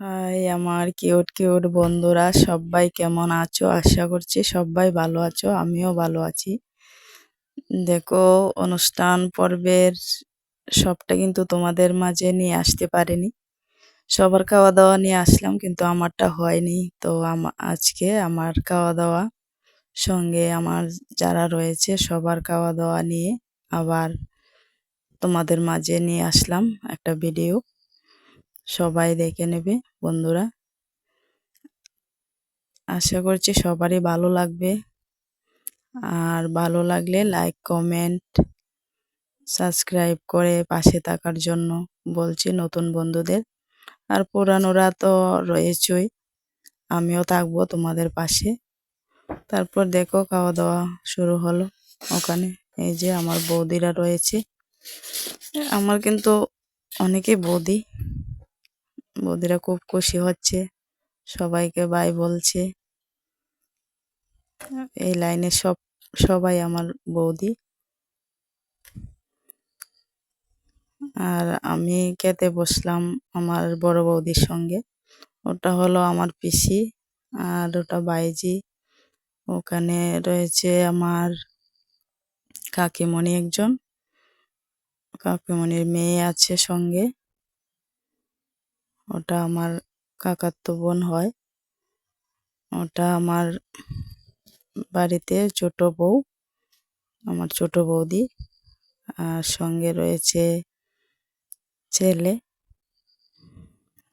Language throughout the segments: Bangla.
হাই আমার কিউট কিউট বন্ধুরা, সবাই কেমন আছো? আশা করছি সবাই ভালো আছো, আমিও ভালো আছি। দেখো, অনুষ্ঠান পর্বের সবটা কিন্তু তোমাদের মাঝে নিয়ে আসতে পারিনি। সবার খাওয়া দাওয়া নিয়ে আসলাম, কিন্তু আমারটা হয়নি। তো আজকে আমার খাওয়া দাওয়া সঙ্গে আমার যারা রয়েছে, সবার খাওয়া দাওয়া নিয়ে আবার তোমাদের মাঝে নিয়ে আসলাম একটা ভিডিও। সবাই দেখে নেবে, বন্ধুরা। আশা করছি সবারই ভালো লাগবে। আর ভালো লাগলে লাইক কমেন্ট সাবস্ক্রাইব করে পাশে থাকার জন্য বলছি নতুন বন্ধুদের। আর পুরানোরা তো রয়েছই, আমিও থাকব তোমাদের পাশে। তারপর দেখো খাওয়া দাওয়া শুরু হলো ওখানে। এই যে আমার বৌদিরা রয়েছে। আমার কিন্তু অনেকে বৌদি। বৌদিরা খুব খুশি হচ্ছে। সবাইকে বাই বলছে। এই লাইনে সব, সবাই আমার বৌদি। আর আমি খেতে বসলাম আমার বড় বৌদির সঙ্গে। ওটা হলো আমার পিসি আর ওটা বাইজি। ওখানে রয়েছে আমার কাকিমণি একজন। কাকিমণির মেয়ে আছে সঙ্গে। ওটা আমার কাকাতো বোন হয়। ওটা আমার বাড়িতে ছোট বউ, আমার ছোট বৌদি। আর সঙ্গে রয়েছে ছেলে।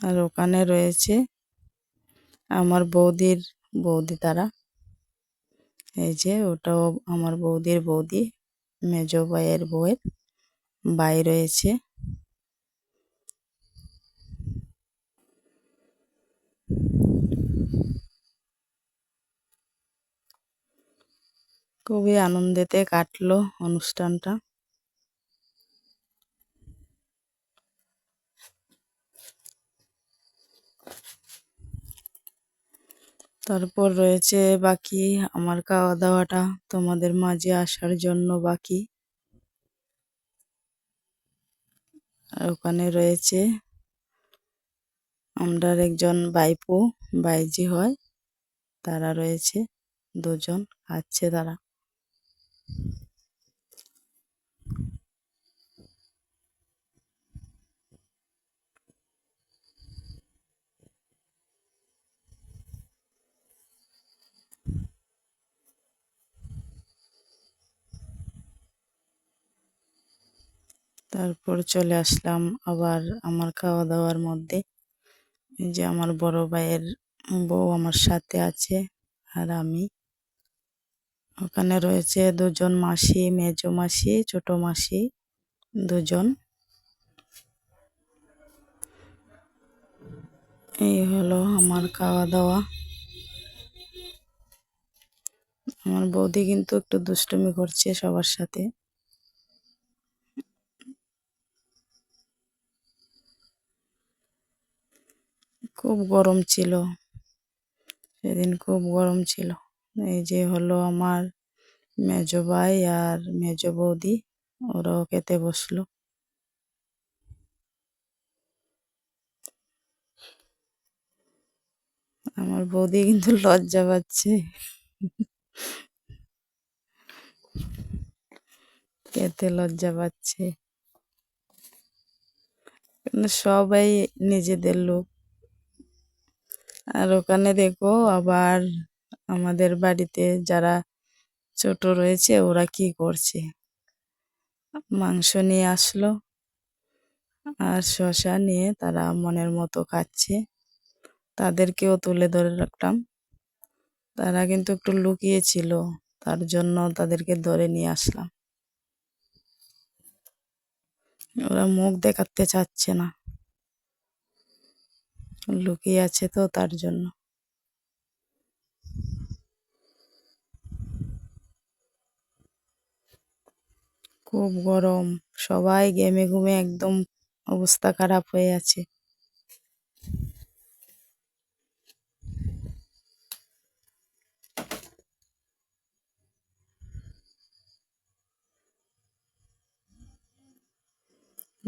আর ওখানে রয়েছে আমার বৌদির বৌদি তারা। এই যে ওটাও আমার বৌদির বৌদি, মেজ ভাইয়ের বউয়ের বাই রয়েছে। খুবই আনন্দেতে কাটলো অনুষ্ঠানটা। তারপর রয়েছে বাকি, আমার খাওয়া দাওয়াটা তোমাদের মাঝে আসার জন্য বাকি। আর ওখানে রয়েছে আমরা একজন বাইপু বাইজি হয়, তারা রয়েছে দুজন খাচ্ছে তারা। তারপর চলে আসলাম আবার আমার খাওয়া দাওয়ার মধ্যে যে আমার বড় ভাইয়ের বউ আমার সাথে আছে আর আমি। ওখানে রয়েছে দুজন মাসি, মেজ মাসি, ছোট মাসি, দুজন। এই হলো আমার খাওয়া দাওয়া আমার বৌদি কিন্তু একটু দুষ্টুমি করছে সবার সাথে। খুব গরম ছিল। সেদিন খুব গরম ছিল। এই যে হলো আমার মেজ ভাই আর মেজ বৌদি, ওরাও খেতে বসল। আমার বৌদি কিন্তু লজ্জা পাচ্ছে। খেতে লজ্জা পাচ্ছে। সবাই নিজেদের লোক। আর ওখানে দেখো আবার আমাদের বাড়িতে যারা ছোট রয়েছে, ওরা কি করছে? মাংস নিয়ে আসলো আর শশা নিয়ে তারা মনের মতো খাচ্ছে। তাদেরকেও তুলে ধরে রাখলাম তারা কিন্তু একটু লুকিয়েছিল, তার জন্য তাদেরকে ধরে নিয়ে আসলাম। ওরা মুখ দেখাতে চাচ্ছে না। লুকিয়ে আছে তো তার জন্য। খুব গরম। সবাই গেমে ঘুমে একদম অবস্থা খারাপ হয়ে আছে।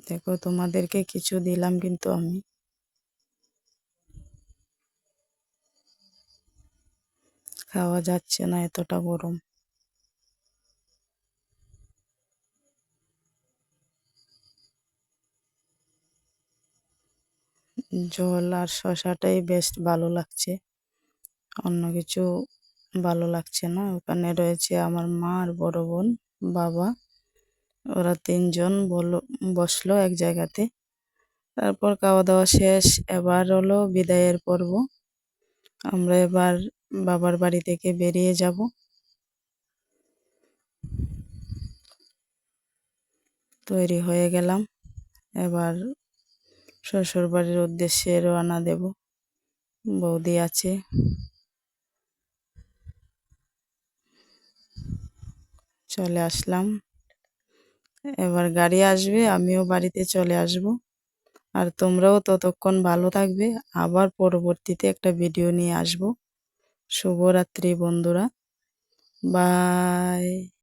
দেখো, তোমাদেরকে কিছু দিলাম কিন্তু আমি। খাওয়া যাচ্ছে না, এতটা গরম। জল আর শশাটাই বেশ ভালো লাগছে। অন্য কিছু ভালো লাগছে না। ওখানে রয়েছে আমার মা আর বড় বোন, বাবা। ওরা তিনজন বলো, বসল এক জায়গাতে। তারপর খাওয়া দাওয়া শেষ। এবার হলো বিদায়ের পর্ব। আমরা এবার বাবার বাড়ি থেকে বেরিয়ে যাব। তৈরি হয়ে গেলাম। এবার শ্বশুর বাড়ির উদ্দেশ্যে রওনা দেব। বৌদি আছে। চলে আসলাম। এবার গাড়ি আসবে, আমিও বাড়িতে চলে আসব। আর তোমরাও ততক্ষণ ভালো থাকবে। আবার পরবর্তীতে একটা ভিডিও নিয়ে আসব। শুভরাত্রি বন্ধুরা। বাই।